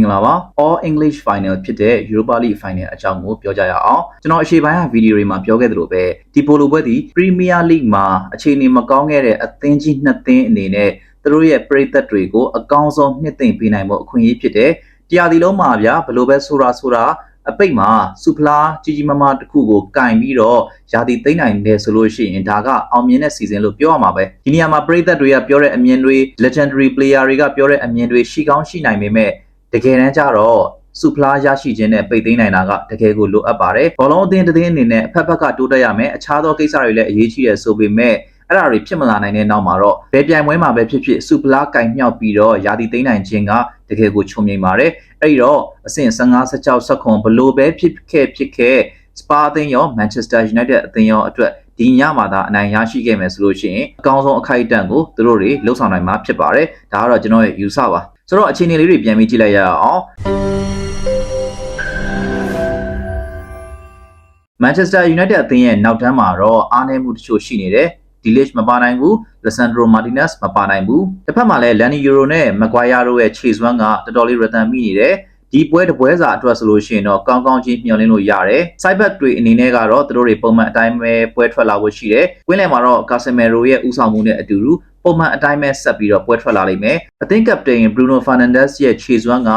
င်္ဂလာပါ All English Final ဖြစ်တဲ့ Europa League Final အကြောင်းကိုပြောကြရအောင်ကျွန်တော်အရှေ့ပိုင်းကဗီဒီယိုတွေမှာပြောခဲ့သလိုပဲဒီပိုလိုပွဲဒီ Premier League မှာအခြေအနေမကောင်းခဲ့တဲ့အသင်းကြီးနှစ်သင်းအနေနဲ့သူတို့ရဲ့ပရိသတ်တွေကိုအကောင်းဆုံးနှစ်သိမ့်ပေးနိုင်ဖို့အခွင့်အရေးဖြစ်တယ်တရားဒီလုံးမှာဗျာဘယ်လိုပဲဆိုတာဆိုတာအပိတ်မှာစူဖလားကြီးကြီးမားမားတစ်ခုကိုကင်ပြီးတော့ယာတီသိမ့်နိုင်တယ်ဆိုလို့ရှိရင်ဒါကအောင်မြင်တဲ့စီဇန်လို့ပြောရမှာပဲဒီနေရာမှာပရိသတ်တွေကပြောတဲ့အမြင်တွေ legendary player တွေကပြောတဲ့အမြင်တွေရှိကောင်းရှိနိုင်ပေမဲ့ တကယ်တမ်းကျတော့စူဖလားရရှိခြင်းနဲ့ပိတ်သိမ်းနိုင်တာကတကယ်ကိုလိုအပ်ပါတယ်ဘောလုံးအသင်းတစ်သင်းအနေနဲ့အဖက်ဖက်ကတိုးတက်ရမယ်အခြားသောကိစ္စတွေလည်းအရေးကြီးတယ်ဆိုပေမဲ့အဲ့ဒါတွေဖြစ်မလာနိုင်တဲ့နောက်မှာတော့ဘယ်ပြိုင်ပွဲမှာပဲဖြစ်ဖြစ်စူပလာကင်မြောက်ပြီးတော့ယာတီသိမ်းနိုင်ခြင်းကတကယ်ကိုချုံမြိန်ပါတယ်အဲ့ဒီတော့အဆင့်15 16 19ဘလို့ပဲဖြစ်ခဲ့ဖြစ်ခဲ့စပါအသင်းရောမန်ချက်စတာယူနိုက်တက်အသင်းရောအတွက်ဒီညမှာသာအနိုင်ရရှိခဲ့မယ်ဆိုလို့ရှိရင်အကောင်းဆုံးအခိုက်အတန့်ကိုသူတို့တွေလှုပ်ဆောင်နိုင်မှာဖြစ်ပါတယ်ဒါကတော့ကျွန်တော်ရဲ့ယူဆပါ ဆိုတော့အခြေအနေလေးတွေပြန်ပြီးကြည့်လိုက်ရအောင် Manchester United အသင်းရဲ့နောက်တန်းမှာတော့အားနည်းမှုတချို့ရှိနေတယ်။ Delish မပါနိုင်ဘူး။ Lisandro Martinez မပါနိုင်ဘူး။တစ်ဖက်မှာလည်း Lani Euro နဲ့ Maguire တို့ရဲ့ chase one ကတော်တော်လေး rhythm မိနေတယ်။ဒီပွဲတစ်ပွဲစာအတွက်ဆိုလို့ရှိရင်တော့ကောင်းကောင်းချင်းမျှော်လင့်လို့ရတယ်။ side back တွေအနေနဲ့ကတော့သူတို့တွေပုံမှန်အတိုင်းပဲပွဲထွက်လာဖို့ရှိတယ်။ကွင်းလယ်မှာတော့ Casemiro ရဲ့ဦးဆောင်မှုနဲ့အတူတူ ပုံမှန်အတိုင်းပဲဆက်ပြီးတော့ပွဲထွက်လာလိမ့်မယ်။အသင်း captain Bruno Fernandes ရဲ့ chase one က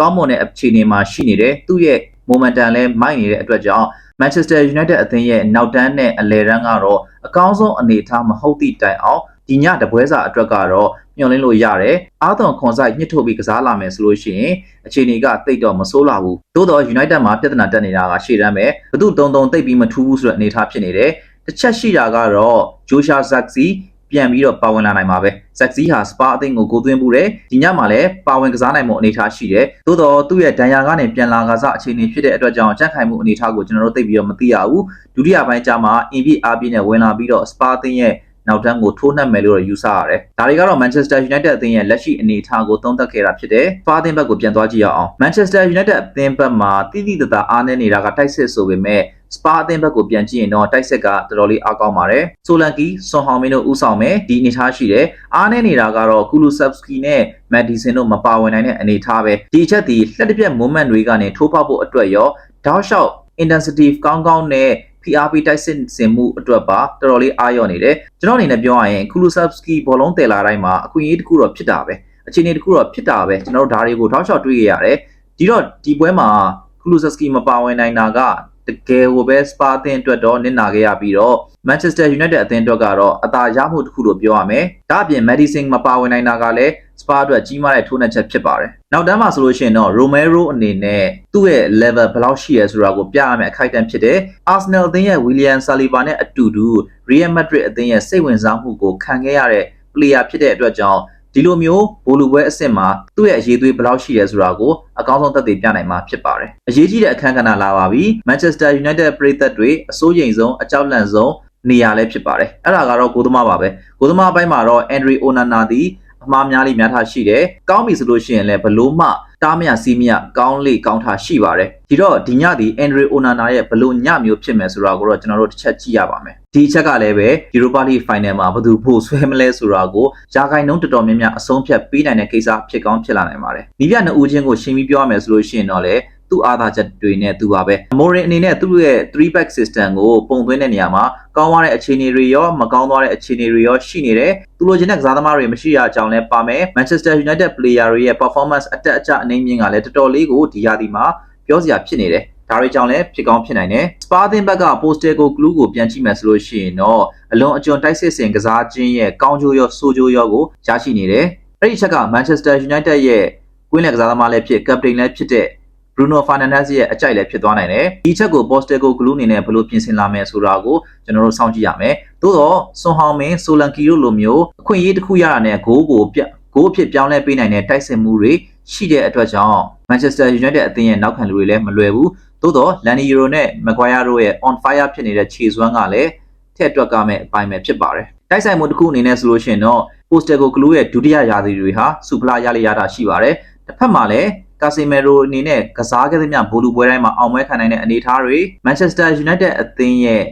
ကောင်းမွန်တဲ့အခြေအနေမှာရှိနေတယ်။သူ့ရဲ့ momentum လည်းမိုက်နေတဲ့အတွက်ကြောင့် Manchester United အသင်းရဲ့နောက်တန်းနဲ့အလယ်တန်းကတော့အကောင်းဆုံးအနေအထားမဟုတ်သည့်တိုင်အောင်ဒီညတပွဲစာအတွက်ကတော့မျှော်လင့်လို့ရတယ်။အားသွန်ခွန်ဆိုင်ညှစ်ထုတ်ပြီးကစားလာမယ်ဆိုလို့ရှိရင်အခြေအနေကတိတ်တော့မဆိုးလာဘူး။သို့တော့ United မှာပြဿနာတက်နေတာကရှေ့တန်းပဲ။ဘသူတုံတုံတိတ်ပြီးမထူးဘူးဆိုတဲ့အနေအထားဖြစ်နေတယ်။တစ်ချက်ရှိတာကတော့ Joshua Zirkzee ပြန်ပြီးတော့ပါဝင်လာနိုင်မှာပဲဇက်ဇီဟာစပါအသင်းကိုကိုသွင်းမှုတယ်ဒီညမှာလည်းပါဝင်ကစားနိုင်မှုအနေအထားရှိတယ်သို့တော့သူ့ရဲ့ဒဏ်ရာကနေပြန်လာကစားအခြေအနေဖြစ်တဲ့အတွက်ကြောင့်ကြက်ခိုင်မှုအနေအထားကိုကျွန်တော်တို့သိပြီးတော့မသိရဘူးဒုတိယပိုင်းကျမှအင်ပြအားပြင်းနဲ့ဝင်လာပြီးတော့စပါအသင်းရဲ့ နောက်တန်းကိုထိုးနှက်မယ်လို့ယူဆရတယ်။ဒါတွေကတော့ Manchester United အသင်းရဲ့လက်ရှိအနေအထားကိုသုံးသပ်ခဲ့တာဖြစ်တယ်။ဖားအသင်းဘက်ကိုပြန်သွားကြည့်ရအောင်။ Manchester United အသင်းဘက်မှာတိတိတသာအားနည်းနေတာကတိုက်စစ်ဆိုပေမဲ့စပါအသင်းဘက်ကိုပြန်ကြည့်ရင်တော့တိုက်ဆက်ကတော်တော်လေးအားကောင်းပါတယ်။ဆိုလန်ကီဆွန်ဟောင်မင်းတို့ဦးဆောင်မယ်ဒီအနေထားရှိတယ်။အားနည်းနေတာကတော့ကူလူဆပ်စကီနဲ့မက်ဒီဆင်တို့မပါဝင်နိုင်တဲ့အနေထားပဲ။ဒီအချက်ဒီလက်တစ်ပြက် moment တွေကနေထိုးဖောက်ဖို့အတွက်ရောတောက်လျှောက် intensity ကောင်းကောင်းနဲ့ PRP တိုက်စစ်စင်မှုအတွက်ပါတော်တော်လေးအားရော့နေတယ်ကျွန်တော်အနေနဲ့ပြောရရင်ကူလူဆပ်စကီဘောလုံးတယ်လာတိုင်းမှာအခွင့်အရေးတစ်ခုတော့ဖြစ်တာပဲအခြေအနေတစ်ခုတော့ဖြစ်တာပဲကျွန်တော်တို့ဒါတွေကိုထောက်လျှောက်တွေးရရတယ်ဒီတော့ဒီပွဲမှာကူလူဆပ်စကီမပါဝင်နိုင်တာက တကယ်ကိုပဲစပါအသင်းအတွက်တော့နစ်နာခဲ့ရပြီးတော့ Manchester United အသင်းအတွက်ကတော့အသာရမှုတစ်ခုလို့ပြောရမယ်။ဒါအပြင် Medicine မပါဝင်နိုင်တာကလည်းစပါအတွက်ကြီးမားတဲ့ထိုးနှက်ချက်ဖြစ်ပါတယ်။နောက်တန်းမှာဆိုလို့ရှိရင်တော့ Romero အနေနဲ့သူ့ရဲ့ level ဘယ်လောက်ရှိရဲဆိုတာကိုပြရမယ်အခိုက်အတန့်ဖြစ်တယ်။ Arsenal အသင်းရဲ့ William Saliba နဲ့အတူတူ Real Madrid အသင်းရဲ့စိတ်ဝင်စားမှုကိုခံခဲ့ရတဲ့ player ဖြစ်တဲ့အတွက်ကြောင့် ဒီလိုမျိုးဘိုလူပွဲအဆင့်မှာသူ့ရဲ့အရေးသွေးဘယ်လောက်ရှိရဲဆိုတာကိုအကောင်းဆုံးသက်သေပြနိုင်မှာဖြစ်ပါတယ်။အရေးကြီးတဲ့အခန်းကဏ္ဍလာပါပြီ။ Manchester United ပရိသတ်တွေအစိုးရိမ်ဆုံးအကြောက်လန့်ဆုံးနေရာလည်းဖြစ်ပါတယ်။အဲ့ဒါကတော့ကိုသမားပါပဲ။ကိုသမားအပိုင်းမှာတော့ Andre Onana ဒီအ မှားများလေးများထားရှိတယ်။ကောင်းပြီဆိုလို့ရှိရင်လည်းဘလို့မှတားမရစီးမရကောင်းလေကောင်းထားရှိပါတယ်။ဒီတော့ဒီညဒီ Andre Onana ရဲ့ဘလို့ညမျိုးဖြစ်မယ်ဆိုတာကိုတော့ကျွန်တော်တို့တစ်ချက်ကြည့်ရပါမယ်။ဒီအချက်ကလည်းပဲ Europa League Final မှာဘယ်သူဖို့ဆွဲမလဲဆိုတာကိုယာဂိုင်နှုန်းတော်တော်များများအဆုံးဖြတ်ပေးနိုင်တဲ့ကိစ္စဖြစ်ကောင်းဖြစ်လာနိုင်ပါတယ်။ဒီပြနှစ်ဦးချင်းကိုရှင်းပြီးပြောရမယ်ဆိုလို့ရှိရင်တော့လေ သူ့အားသာချက်တွေနဲ့သူပါပဲ။ Morin အနေနဲ့သူ့ရဲ့3 back system ကိုပုံသွင်းတဲ့နေရာမှာကောင်းသွားတဲ့အခြေအနေတွေရောမကောင်းသွားတဲ့အခြေအနေတွေရောရှိနေတယ်။သူလိုချင်တဲ့ကစားသမားတွေမရှိရအောင်လဲပါမယ်။ Manchester United player တွေရဲ့ performance အတက်အကျအနေမြင့်ကလည်းတော်တော်လေးကိုဒီရာသီမှာပြောစရာဖြစ်နေတယ်။ဒါတွေကြောင့်လည်းဖြစ်ကောင်းဖြစ်နိုင်တယ်။ Spa သင်းဘက်က poster ကို glue ကိုပြန်ကြည့်မယ်ဆိုလို့ရှိရင်တော့အလွန်အကျွံတိုက်စစ်စင်ကစားခြင်းရဲ့ကောင်းကျိုးရောဆိုးကျိုးရောကိုရရှိနေတယ်။အဲ့ဒီချက်က Manchester United ရဲ့ကွင်းလယ်ကစားသမားလည်းဖြစ် captain လည်းဖြစ်တဲ့ Bruno Fernandes ရဲ့အကြိုက်လည်းဖြစ်သွားနိုင်တယ်။ဒီချက်ကို Posteco Glue အနေနဲ့ဘယ်လိုပြင်ဆင်လာမယ်ဆိုတာကိုကျွန်တော်တို့စောင့်ကြည့်ရမယ်။သို့တော့ဆွန်ဟောင်မင်းဆိုလန်ကီတို့လိုမျိုးအခွင့်အရေးတစ်ခုရတာနဲ့ဂိုးကိုပြဂိုးအဖြစ်ပြောင်းလဲပေးနိုင်တဲ့တိုက်စစ်မှုတွေရှိတဲ့အတွက်ကြောင့် Manchester United အသင်းရဲ့နောက်ခံလူတွေလည်းမလွယ်ဘူး။သို့တော့ Lani Euro နဲ့ Maguire တို့ရဲ့ on fire ဖြစ်နေတဲ့ခြေစွမ်းကလည်းထက်တွက်ကမဲ့အပိုင်းပဲဖြစ်ပါတယ်။တိုက်ဆိုင်မှုတစ်ခုအနေနဲ့ဆိုလို့ရှိရင်တော့ Posteco Glue ရဲ့ဒုတိယရာသီတွေဟာစူပလာရလေရတာရှိပါတယ်။တစ်ဖက်မှာလည်း ကာစီမဲရိုအနေနဲ့ကစားခဲ့သမျှဘူလူပွဲတိုင်းမှာအောင်ပွဲခံနိုင်တဲ့အနေအထားတွေ Manchester United အသင်းရဲ့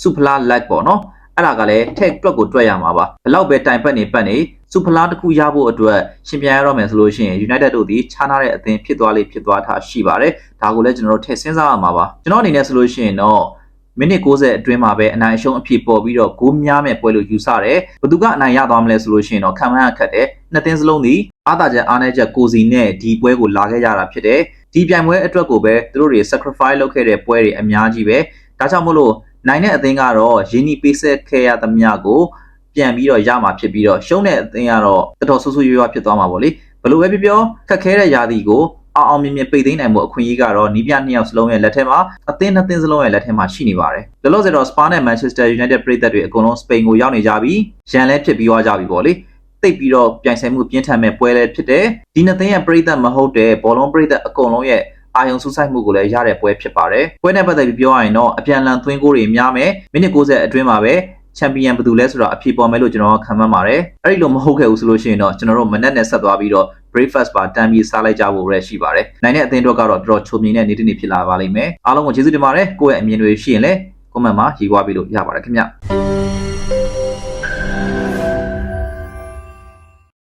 Super Luck ပေါ့နော်အဲ့ဒါကလည်း tech တွက်ကိုတွက်ရမှာပါဘလောက်ပဲတိုင်ပတ်နေပတ်နေစူဖလားတစ်ခုရဖို့အတွက်ရှင်ပြန်ရတော့မယ်ဆိုလို့ရှိရင် United တို့ဒီခြားနာတဲ့အသင်းဖြစ်သွားလိဖြစ်သွားတာရှိပါတယ်ဒါကိုလည်းကျွန်တော်တို့ထည့်စဉ်းစားရမှာပါကျွန်တော်အနေနဲ့ဆိုလို့ရှိရင်တော့မိနစ်60အတွင်းမှာပဲအနိုင်အရှုံးအဖြစ်ပေါ်ပြီးတော့ဂိုးများမဲ့ပွဲလို့ယူဆတယ်ဘယ်သူကအနိုင်ရသွားမလဲဆိုလို့ရှိရင်တော့ခံမှန်းအခက်တယ် နှစ်သင်းစလုံးဒီအားသာချက်အားနည်းချက်ကိုစီနဲ့ဒီပွဲကိုလာခဲ့ကြတာဖြစ်တယ်ဒီပြိုင်ပွဲအတွက်ကိုပဲသူတို့တွေ sacrifice လုပ်ခဲ့တဲ့ပွဲတွေအများကြီးပဲဒါကြောင့်မို့လို့နိုင်တဲ့အသင်းကတော့ရင်းနှီးပေးဆက်ခဲ့ရသမျှကိုပြန်ပြီးတော့ရမှာဖြစ်ပြီးတော့ရှုံးတဲ့အသင်းကတော့တော်တော်ဆူဆူရွရွဖြစ်သွားမှာပေါ့လေဘယ်လိုပဲပြောပြောခက်ခဲတဲ့ယာတီကိုအောင်အောင်မြင်မြင်ပိတ်သိမ်းနိုင်မှုအခွင့်အရေးကတော့နီးပြနှစ်ယောက်စလုံးရဲ့လက်ထက်မှာအသင်းနှစ်သင်းစလုံးရဲ့လက်ထက်မှာရှိနေပါတယ်။လောလောဆယ်တော့ Spa နဲ့ Manchester United ပြည်သက်တွေအကုန်လုံးစပိန်ကိုရောက်နေကြပြီ။ရန်လဲဖြစ်ပြီးသွားကြပြီပေါ့လေ။ တိတ်ပြီးတော့ပြိုင်ဆိုင်မှုပြင်းထန်မဲ့ပွဲလည်းဖြစ်တယ်။ဒီနှစ်သင်းရဲ့ပြည်သက်မဟုတ်တဲ့ဘောလုံးပြည်သက်အကုန်လုံးရဲ့အာယုံစူးစိုက်မှုကိုလည်းရတဲ့ပွဲဖြစ်ပါတယ်။ပွဲနဲ့ပတ်သက်ပြီးပြောရရင်တော့အပြန်လန်သွင်းကိုတွေများမယ်။မိနစ်60အတွင်းမှာပဲချန်ပီယံဘယ်သူလဲဆိုတာအဖြေပေါ်မယ်လို့ကျွန်တော်ခံမှန်းပါတယ်။အဲ့ဒီလိုမဟုတ်ခဲ့ဘူးဆိုလို့ရှိရင်တော့ကျွန်တော်တို့မနက်နဲ့ဆက်သွားပြီးတော့ breakfast ပါတန်းပြီးစားလိုက်ကြဖို့ရရှိပါတယ်။နိုင်တဲ့အသင်းတို့ကတော့တော်တော်ချုံမြင်တဲ့နေ့တစ်နေ့ဖြစ်လာပါလိမ့်မယ်။အားလုံးကိုကျေးဇူးတင်ပါတယ်။ကိုယ့်ရဲ့အမြင်တွေရှိရင်လည်း comment မှာရေးသွားပြီးလို့ရပါတယ်ခင်ဗျ။